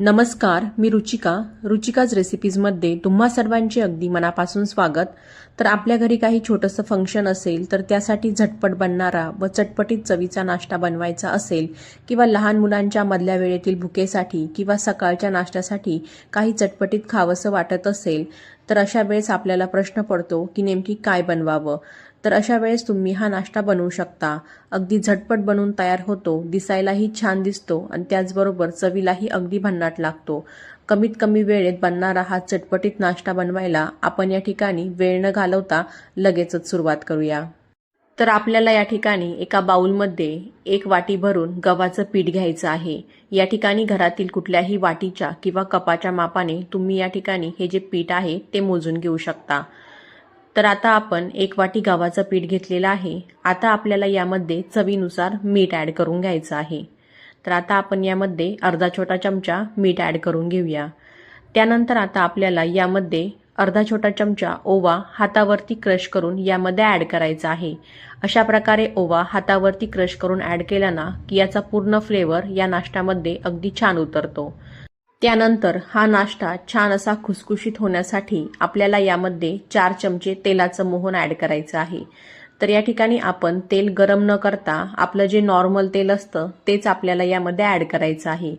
नमस्कार मी रुचिका. रुचिकाज रेसिपीजमध्ये तुम्हा सर्वांचे अगदी मनापासून स्वागत. तर आपल्या घरी काही छोटंसं फंक्शन असेल तर त्यासाठी झटपट बनणारा व चटपटीत चवीचा नाश्ता बनवायचा असेल किंवा लहान मुलांच्या मधल्या वेळेतील भुकेसाठी किंवा सकाळच्या नाश्त्यासाठी काही चटपटीत खावंसं वाटत असेल तर अशा वेळेस आपल्याला प्रश्न पडतो की नेमकी काय बनवावं? तर अशा वेळेस तुम्ही हा नाश्ता बनवू शकता. अगदी झटपट बनवून तयार होतो दिसायलाही छान दिसतो आणि त्याचबरोबर चवीलाही अगदी भन्नाट लागतो. कमीत कमी वेळेत बनणारा हा चटपटीत नाश्ता बनवायला आपण या ठिकाणी वेळ न घालवता लगेचच सुरुवात करूया. तर आपल्याला या ठिकाणी एका बाऊलमध्ये एक वाटी भरून गव्हाचं पीठ घ्यायचं आहे. या ठिकाणी घरातील कुठल्याही वाटीच्या किंवा कपाच्या मापाने तुम्ही या ठिकाणी हे जे पीठ आहे ते मोजून घेऊ शकता. तर आता आपण एक वाटी गव्हाचं पीठ घेतलेलं आहे. आता आपल्याला यामध्ये चवीनुसार मीठ ॲड करून घ्यायचं आहे. तर आता आपण यामध्ये अर्धा छोटा चमचा मीठ ॲड करून घेऊया. त्यानंतर आता आपल्याला यामध्ये अर्धा छोटा चमचा ओवा हातावरती क्रश करून यामध्ये ॲड करायचा आहे. अशा प्रकारे ओवा हातावरती क्रश करून ॲड केला ना की याचा पूर्ण फ्लेवर या नाश्त्यामध्ये अगदी छान उतरतो. त्यानंतर हा नाश्ता छान असा खुसखुशीत होण्यासाठी आपल्याला यामध्ये चार चमचे तेलाचं मोहन ॲड करायचं आहे. तर या ठिकाणी आपण तेल गरम न करता आपलं जे नॉर्मल तेल असतं तेच आपल्याला यामध्ये ॲड करायचं आहे.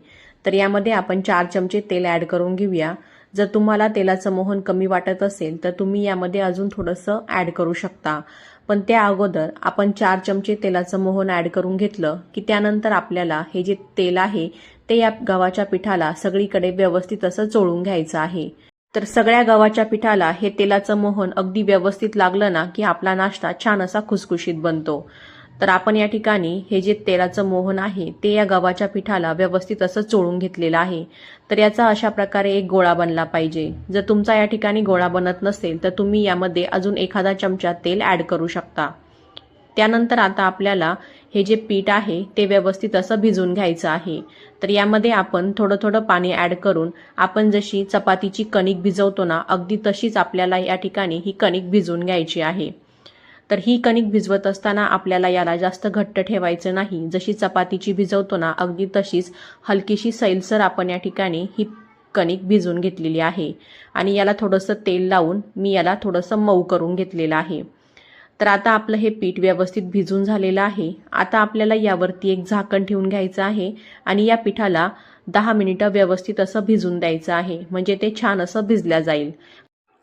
तर यामध्ये आपण चार चमचे तेल ॲड करून घेऊया. जर तुम्हाला तेलाचं मोहन कमी वाटत असेल तर तुम्ही यामध्ये अजून थोडंसं ॲड करू शकता. पण त्या अगोदर आपण चार चमचे तेलाचं मोहन ॲड करून घेतलं की त्यानंतर आपल्याला हे जे तेल आहे ते या गव्हाच्या पिठाला सगळीकडे व्यवस्थित असं चोळून घ्यायचं आहे. तर सगळ्या गव्हाच्या पिठाला हे तेलाचं मोहन अगदी व्यवस्थित लागलं ना की आपला नाश्ता छान असा खुसखुशीत बनतो. तर आपण या ठिकाणी हे जे तेलाचं मोहन आहे ते या गव्हाच्या पिठाला व्यवस्थित असं चोळून घेतलेलं आहे. तर याचा अशा प्रकारे एक गोळा बनला पाहिजे. जर तुमचा या ठिकाणी गोळा बनत नसेल तर तुम्ही यामध्ये अजून एखादा चमचा तेल ॲड करू शकता. त्यानंतर आता आपल्याला हे जे पीठ आहे ते व्यवस्थित असं भिजून घ्यायचं आहे. तर यामध्ये आपण थोडं थोडं पाणी ॲड करून आपण जशी चपातीची कणिक भिजवतो ना अगदी तशीच आपल्याला या ठिकाणी ही कणिक भिजवून घ्यायची आहे. तर ही कणिक भिजवत असताना आपल्याला याला जास्त घट्ट ठेवायचं नाही. जशी चपातीची भिजवतो ना अगदी तशीच हलकीशी सैलसर आपण या ठिकाणी ही कणिक भिजून घेतलेली आहे. आणि याला थोडंसं तेल लावून मी याला थोडंसं मऊ करून घेतलेलं आहे. तर आता आपलं हे पीठ व्यवस्थित भिजून झालेलं आहे. आता आपल्याला यावरती एक झाकण ठेवून घ्यायचं आहे आणि या पिठाला दहा मिनिटं व्यवस्थित असं भिजून द्यायचं आहे. म्हणजे ते छान असं भिजल्या जाईल.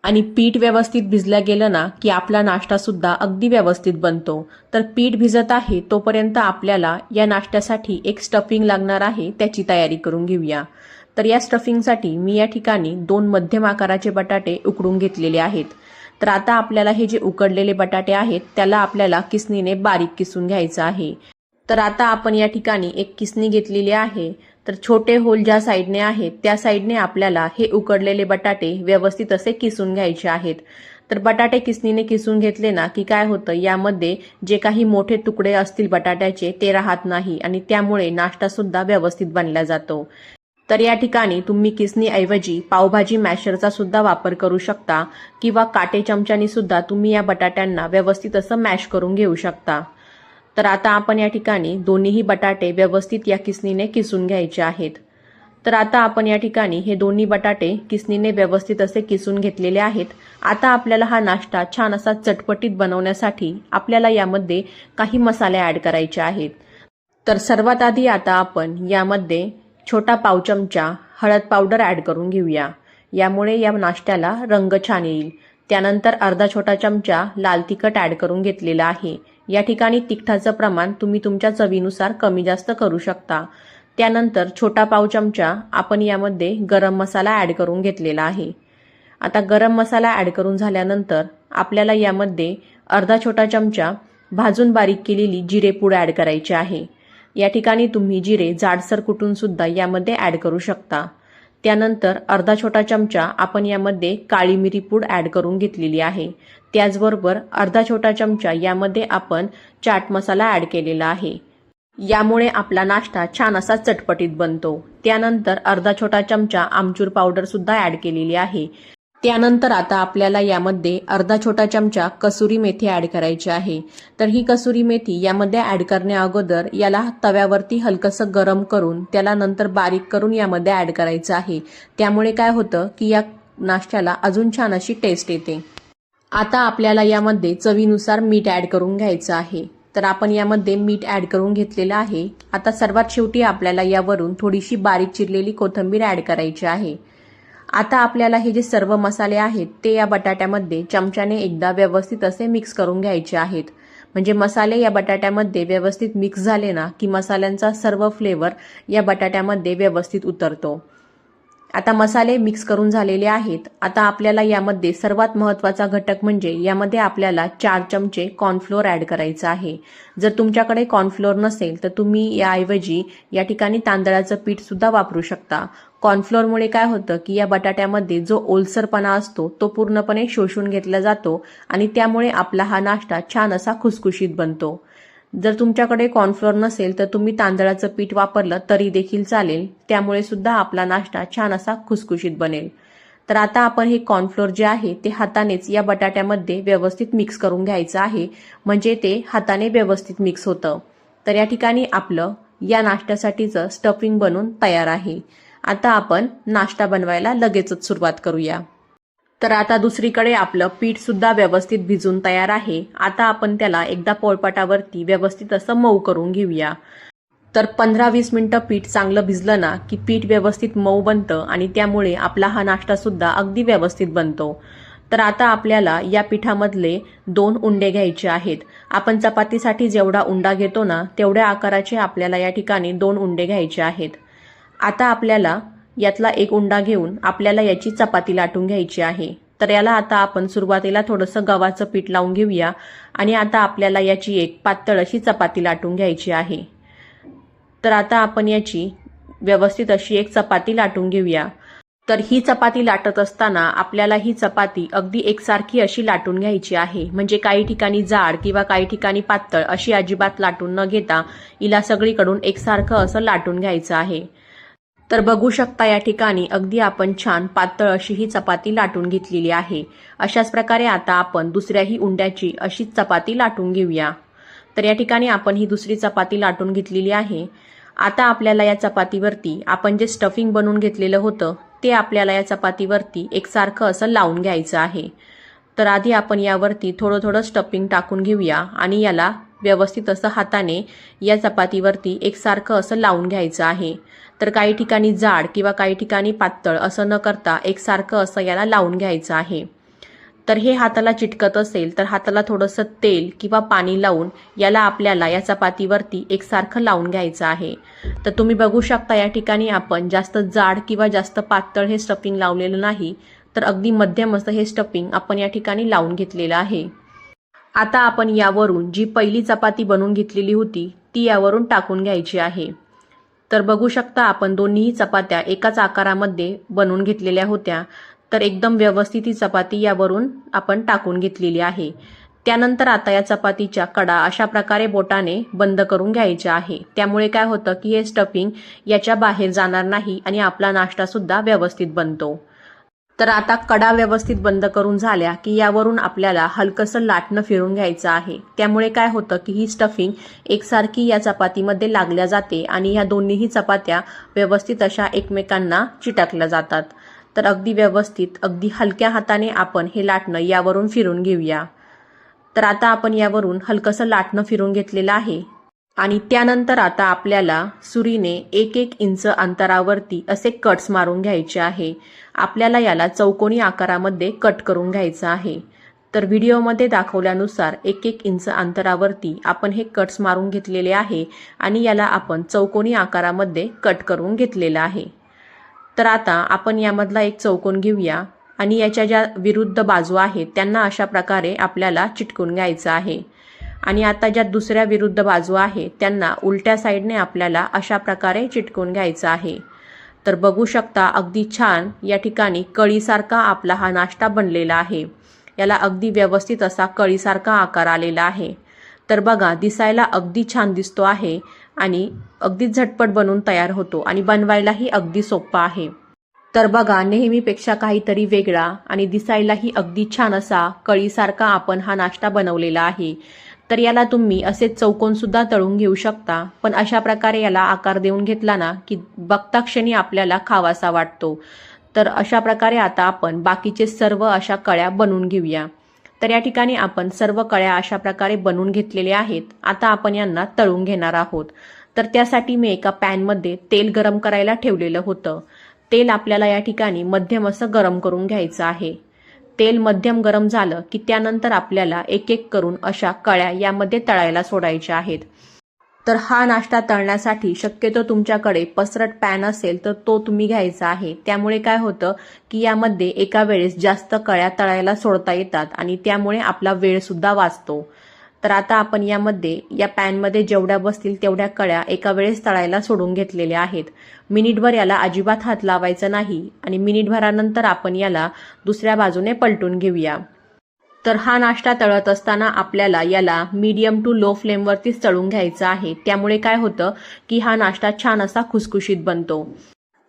आणि पीठ व्यवस्थित भिजल्या गेलं ना की आपला नाश्ता सुद्धा अगदी व्यवस्थित बनतो. तर पीठ भिजत आहे तोपर्यंत आपल्याला या नाश्त्यासाठी एक स्टफिंग लागणार आहे त्याची तयारी करून घेऊया. तर या स्टफिंगसाठी मी या ठिकाणी दोन मध्यम आकाराचे बटाटे उकडून घेतलेले आहेत. तर आता आपल्याला हे जे उकडलेले बटाटे आहेत त्याला आपल्याला किसनीने बारीक किसून घ्यायचं आहे. तर आता आपण या ठिकाणी एक किसनी घेतलेली आहे. तर छोटे होल ज्या साईडने आहेत त्या साईडने आपल्याला हे उकडलेले बटाटे व्यवस्थित असे किसून घ्यायचे आहेत. तर बटाटे किसनीने किसून घेतले ना की काय होतं यामध्ये जे काही मोठे तुकडे असतील बटाट्याचे ते राहत नाही आणि त्यामुळे नाश्ता सुद्धा व्यवस्थित बनला जातो. तर या ठिकाणी तुम्ही किसनीऐवजी पावभाजी मॅशरचा सुद्धा वापर करू शकता किंवा काटे चमच्यानी सुद्धा तुम्ही या बटाट्यांना व्यवस्थित असं मॅश करून घेऊ शकता. तर आता आपण या ठिकाणी दोन्हीही बटाटे व्यवस्थित या किसनीने किसून घ्यायचे आहेत. तर आता आपण या ठिकाणी हे दोन्ही बटाटे किसनीने व्यवस्थित असे किसून घेतलेले आहेत. आता आपल्याला हा नाश्ता छान असा चटपटीत बनवण्यासाठी आपल्याला यामध्ये काही मसाले ॲड करायचे आहेत. तर सर्वात आधी आता आपण यामध्ये छोटा पाव चमचा हळद पावडर ॲड करून घेऊया. यामुळे या नाश्त्याला रंग छान येईल. त्यानंतर अर्धा छोटा चमचा लाल तिखट ॲड करून घेतलेला आहे. या ठिकाणी तिखटाचं प्रमाण तुम्ही तुमच्या चवीनुसार कमी जास्त करू शकता. त्यानंतर छोटा पाव चमचा आपण यामध्ये गरम मसाला ॲड करून घेतलेला आहे. आता गरम मसाला ॲड करून झाल्यानंतर आपल्याला यामध्ये अर्धा छोटा चमचा भाजून बारीक केलेली जिरेपूड ॲड करायची आहे. या ठिकाणी तुम्ही जिरे जाडसर कुटून सुद्धा यामध्ये ॲड करू शकता. त्यानंतर अर्धा छोटा चमचा आपण यामध्ये काळी मिरी पूड ॲड करून घेतलेली आहे. त्याचबरोबर अर्धा छोटा चमचा यामध्ये आपण चाट मसाला ॲड केलेला आहे. यामुळे आपला नाश्ता छान असा चटपटीत बनतो. त्यानंतर अर्धा छोटा चमचा आमचूर पावडर सुद्धा ॲड केलेली आहे. त्यानंतर आता आपल्याला यामध्ये अर्धा छोटा चमचा कसुरी मेथी ॲड करायची आहे. तर ही कसुरी मेथी यामध्ये ॲड करण्या अगोदर याला तव्यावरती हलकंसं गरम करून त्याला नंतर बारीक करून यामध्ये ॲड करायचं आहे. त्यामुळे काय होतं की या नाश्त्याला अजून छान अशी टेस्ट येते. आता आपल्याला यामध्ये चवीनुसार मीठ ॲड करून घ्यायचं आहे. तर आपण यामध्ये मीठ ॲड करून घेतलेलं आहे. आता सर्वात शेवटी आपल्याला यावरून थोडीशी बारीक चिरलेली कोथिंबीर ॲड करायची आहे. आता आपल्याला हे जे सर्व मसाले आहेत ते या बटाट्यामध्ये चमच्याने एकदा व्यवस्थित असे मिक्स करून घ्यायचे आहेत. म्हणजे मसाले या बटाट्यामध्ये व्यवस्थित मिक्स झाले ना की मसाल्यांचा सर्व फ्लेवर या बटाट्यामध्ये व्यवस्थित उतरतो. आता मसाले मिक्स करून झालेले आहेत. आता आपल्याला यामध्ये सर्वात महत्त्वाचा घटक म्हणजे यामध्ये आपल्याला चार चमचे कॉर्नफ्लोअर ॲड करायचं आहे. जर तुमच्याकडे कॉर्नफ्लोअर नसेल तर तुम्ही याऐवजी या ठिकाणी तांदळाचं पीठसुद्धा वापरू शकता. कॉर्नफ्लोअरमुळे काय होतं की या बटाट्यामध्ये जो ओलसरपणा असतो तो पूर्णपणे शोषून घेतला जातो आणि त्यामुळे आपला हा नाश्ता छान असा खुसखुशीत बनतो. जर तुमच्याकडे कॉर्नफ्लोअर नसेल तर तुम्ही तांदळाचं पीठ वापरलं तरी देखील चालेल. त्यामुळे सुद्धा आपला नाश्ता छान असा खुसखुशीत बनेल. तर आता आपण हे कॉर्नफ्लोअर जे आहे ते हातानेच या बटाट्यामध्ये व्यवस्थित मिक्स करून घ्यायचं आहे. म्हणजे ते हाताने व्यवस्थित मिक्स होतं. तर या ठिकाणी आपलं या नाश्त्यासाठीचं स्टफिंग बनून तयार आहे. आता आपण नाश्ता बनवायला लगेचच सुरुवात करूया. तर आता दुसरीकडे आपलं पीठ सुद्धा व्यवस्थित भिजून तयार आहे. आता आपण त्याला एकदा पोळपाटावरती व्यवस्थित असं मऊ करून घेऊया. तर पंधरा वीस मिनिटं पीठ चांगलं भिजलं ना की पीठ व्यवस्थित मऊ बनतं आणि त्यामुळे आपला हा नाश्ता सुद्धा अगदी व्यवस्थित बनतो. तर आता आपल्याला या पिठामधले दोन उंडे घ्यायचे आहेत. आपण चपातीसाठी जेवढा उंडा घेतो ना तेवढ्या आकाराचे आपल्याला या ठिकाणी दोन उंडे घ्यायचे आहेत. आता आपल्याला यातला एक उंडा घेऊन आपल्याला याची चपाती लाटून घ्यायची आहे. तर याला आता आपण सुरुवातीला थोडंसं गव्हाचं पीठ लावून घेऊया आणि आता आपल्याला याची एक पातळ अशी चपाती लाटून घ्यायची आहे. तर आता आपण याची व्यवस्थित अशी एक चपाती लाटून घेऊया. तर ही चपाती लाटत असताना आपल्याला ही चपाती अगदी एकसारखी अशी लाटून घ्यायची आहे. म्हणजे काही ठिकाणी जाड किंवा काही ठिकाणी पातळ अशी अजिबात लाटून न घेता हिला सगळीकडून एकसारखं असं लाटून घ्यायचं आहे. तर बघू शकता या ठिकाणी अगदी आपण छान पातळ अशी ही चपाती लाटून घेतलेली आहे. अशाच प्रकारे आता आपण दुसऱ्याही उंड्याची अशीच चपाती लाटून घेऊया. तर या ठिकाणी आपण ही दुसरी चपाती लाटून घेतलेली आहे. आता आपल्याला या चपातीवरती आपण जे स्टफिंग बनवून घेतलेलं होतं ते आपल्याला या चपातीवरती एकसारखं असं लावून घ्यायचं आहे. तर आधी आपण यावरती थोडं थोडं स्टफिंग टाकून घेऊया आणि याला व्यवस्थित असं हाताने या चपातीवरती एकसारखं असं लावून घ्यायचं आहे. तर काही ठिकाणी जाड किंवा काही ठिकाणी पातळ असं न करता एकसारखं असं याला लावून घ्यायचं आहे. तर हे हाताला चिटकत असेल तर हाताला थोडंसं तेल किंवा पाणी लावून याला आपल्याला या चपातीवरती एकसारखं लावून घ्यायचं आहे. तर तुम्ही बघू शकता या ठिकाणी आपण जास्त जाड किंवा जास्त पातळ हे स्टफिंग लावलेलं नाही. तर अगदी मध्यम असं हे स्टफिंग आपण या ठिकाणी लावून घेतलेलं आहे. आता आपण यावरून जी पहिली चपाती बनवून घेतलेली होती ती यावरून टाकून घ्यायची आहे. तर बघू शकता आपण दोन्हीही चपात्या एकाच आकारामध्ये बनवून घेतलेल्या होत्या. तर एकदम व्यवस्थित ही चपाती यावरून आपण टाकून घेतलेली आहे. त्यानंतर आता या चपातीच्या कडा अशा प्रकारे बोटाने बंद करून घ्यायच्या आहे. त्यामुळे काय होतं की हे स्टफिंग याच्या बाहेर जाणार नाही आणि आपला नाश्ता सुद्धा व्यवस्थित बनतो. तर आता कडा व्यवस्थित बंद करून झाल्या की यावरून आपल्याला हलकंसं लाटणं फिरून घ्यायचं आहे. त्यामुळे काय होतं की ही स्टफिंग एकसारखी या चपातीमध्ये लागल्या जाते आणि ह्या दोन्हीही चपात्या व्यवस्थित अशा एकमेकांना चिटकल्या जातात. तर अगदी व्यवस्थित अगदी हलक्या हाताने आपण हे लाटणं यावरून फिरून घेऊया. तर आता आपण यावरून हलकंसं लाटणं फिरून घेतलेलं आहे. आणि त्यानंतर आता आपल्याला सुरीने एक एक इंच अंतरावरती असे कट्स मारून घ्यायचे आहे. आपल्याला याला चौकोनी आकारामध्ये कट करून घ्यायचं आहे. तर व्हिडिओमध्ये दाखवल्यानुसार एक एक इंच अंतरावरती आपण हे कट्स मारून घेतलेले आहे आणि याला आपण चौकोनी आकारामध्ये कट करून घेतलेलं आहे. तर आता आपण यामधला एक चौकोन घेऊया आणि याच्या ज्या विरुद्ध बाजू आहेत त्यांना अशा प्रकारे आपल्याला चिटकून घ्यायचं आहे. आणि आता ज्या दुसऱ्या विरुद्ध बाजू आहे त्यांना उलट्या साईडने आपल्याला अशा प्रकारे चिटकून घ्यायचं आहे. तर बघू शकता अगदी छान या ठिकाणी कळीसारखा आपला हा नाश्ता बनलेला आहे. याला अगदी व्यवस्थित असा कळीसारखा आकार आलेला आहे. तर बघा दिसायला अगदी छान दिसतो आहे आणि अगदी झटपट बनवून तयार होतो आणि बनवायलाही अगदी सोपा आहे. तर बघा नेहमीपेक्षा काहीतरी वेगळा आणि दिसायलाही अगदी छान असा कळीसारखा आपण हा नाश्ता बनवलेला आहे. तर याला तुम्ही असेच चौकोन सुद्धा तळून घेऊ शकता. पण अशा प्रकारे याला आकार देऊन घेतला ना की बघता क्षणी आपल्याला खावासा वाटतो. तर अशा प्रकारे आता आपण बाकीचे सर्व अशा कळ्या बनवून घेऊया. तर या ठिकाणी आपण सर्व कळ्या अशा प्रकारे बनवून घेतलेल्या आहेत. आता आपण यांना तळून घेणार आहोत. तर त्यासाठी मी एका पॅनमध्ये तेल गरम करायला ठेवलेलं होतं. तेल आपल्याला या ठिकाणी मध्यम असं गरम करून घ्यायचं आहे. तेल मध्यम गरम झालं की त्यानंतर आपल्याला एक एक करून अशा कळ्या यामध्ये तळायला सोडायच्या आहेत. तर हा नाश्ता तळण्यासाठी शक्यतो तुमच्याकडे पसरट पॅन असेल तर तो तुम्ही घ्यायचा आहे. त्यामुळे काय होतं की यामध्ये एका वेळेस जास्त कळ्या तळायला सोडता येतात आणि त्यामुळे आपला वेळ सुद्धा वाचतो. तर आता आपण यामध्ये या पॅनमध्ये जेवढ्या बसतील तेवढ्या कळ्या एका वेळेस तळायला सोडून घेतलेल्या आहेत. मिनिटभर याला अजिबात हात लावायचा नाही आणि मिनिटभरानंतर आपण याला दुसऱ्या बाजूने पलटून घेऊया. तर हा नाश्ता तळत असताना आपल्याला याला मीडियम टू लो फ्लेमवरतीच तळून घ्यायचा आहे. त्यामुळे काय होतं की हा नाश्ता छान असा खुसखुशीत बनतो.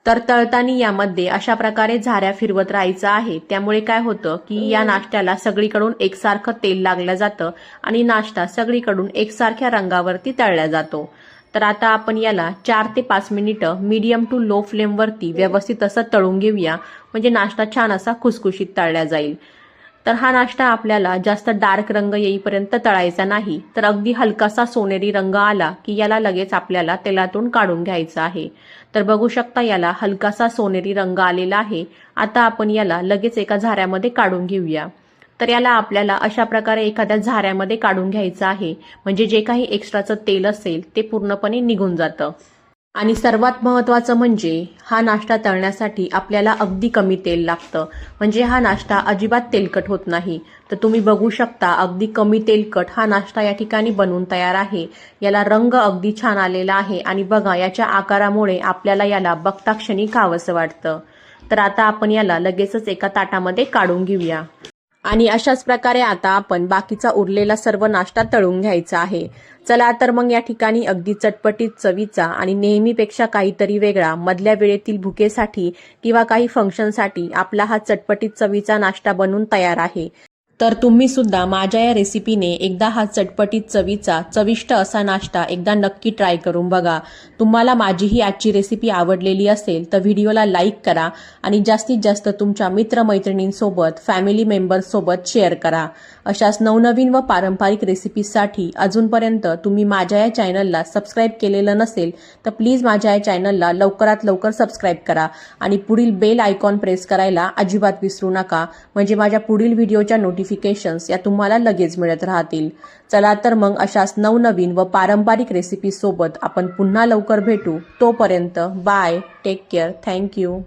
तर तळताना यामध्ये अशा प्रकारे झाऱ्या फिरवत राहायचं आहे. त्यामुळे काय होतं की या नाश्त्याला सगळीकडून एकसारखं तेल लागलं जातं आणि नाश्ता सगळीकडून एकसारख्या रंगावरती तळला जातो. तर आता आपण याला चार ते पाच मिनिटं मीडियम टू लो फ्लेमवरती व्यवस्थित असं तळून घेऊया. म्हणजे नाश्ता छान असा खुसखुशीत तळला जाईल. तर हा नाश्ता आपल्याला जास्त डार्क रंग येईपर्यंत तळायचा नाही. तर अगदी हलकासा सोनेरी रंग आला की याला लगेच आपल्याला तेलातून काढून घ्यायचं आहे. तर बघू शकता याला हलकासा सोनेरी रंग आलेला आहे. आता आपण याला लगेच एका झाऱ्यामध्ये काढून घेऊया. तर याला आपल्याला अशा प्रकारे एखाद्या झाऱ्यामध्ये काढून घ्यायचं आहे. म्हणजे जे काही एक्स्ट्राचं तेल असेल ते पूर्णपणे निघून जातं. आणि सर्वात महत्त्वाचं म्हणजे हा नाश्ता तळण्यासाठी आपल्याला अगदी कमी तेल लागतं. म्हणजे हा नाश्ता अजिबात तेलकट होत नाही. तर तुम्ही बघू शकता अगदी कमी तेलकट हा नाश्ता या ठिकाणी बनवून तयार आहे. याला रंग अगदी छान आलेला आहे आणि बघा याच्या आकारामुळे आपल्याला याला बघता क्षणी खावंसं वाटतं. तर आता आपण याला लगेचच एका ताटामध्ये काढून घेऊया. आणि अशाच प्रकारे आता आपण बाकीचा उरलेला सर्व नाश्ता तळून घ्यायचा आहे. चला तर मग या ठिकाणी अगदी चटपटीत चवीचा आणि नेहमीपेक्षा काहीतरी वेगळा मधल्या वेळेतील भुकेसाठी किंवा काही फंक्शनसाठी आपला हा चटपटीत चवीचा नाश्ता बनून तयार आहे. तर तुम्ही सुद्धा माझ्या या रेसिपीने एकदा हा चटपटीत चवीचा चविष्ट असा नाश्ता एकदा नक्की ट्राय करून बघा. तुम्हाला माझी ही आजची रेसिपी आवडलेली असेल तर व्हिडिओला लाईक करा आणि जास्तीत जास्त तुमच्या मित्रमैत्रिणींसोबत फॅमिली मेंबर्ससोबत शेअर करा. अशाच नवनवीन व पारंपरिक रेसिपीजसाठी अजूनपर्यंत तुम्ही माझ्या या चॅनलला सबस्क्राईब केलेलं नसेल तर प्लीज माझ्या या चॅनलला लवकरात लवकर सबस्क्राईब करा आणि पुढील बेल आयकॉन प्रेस करायला अजिबात विसरू नका. म्हणजे माझ्या पुढील व्हिडिओच्या नोटिफिकेशन्स या तुम्हाला लगेच मिळत राहतील. चला तर मग अशाच नवनवीन व पारंपरिक रेसिपीसोबत आपण पुन्हा लवकर भेटू. तोपर्यंत बाय टेक केअर थँक्यू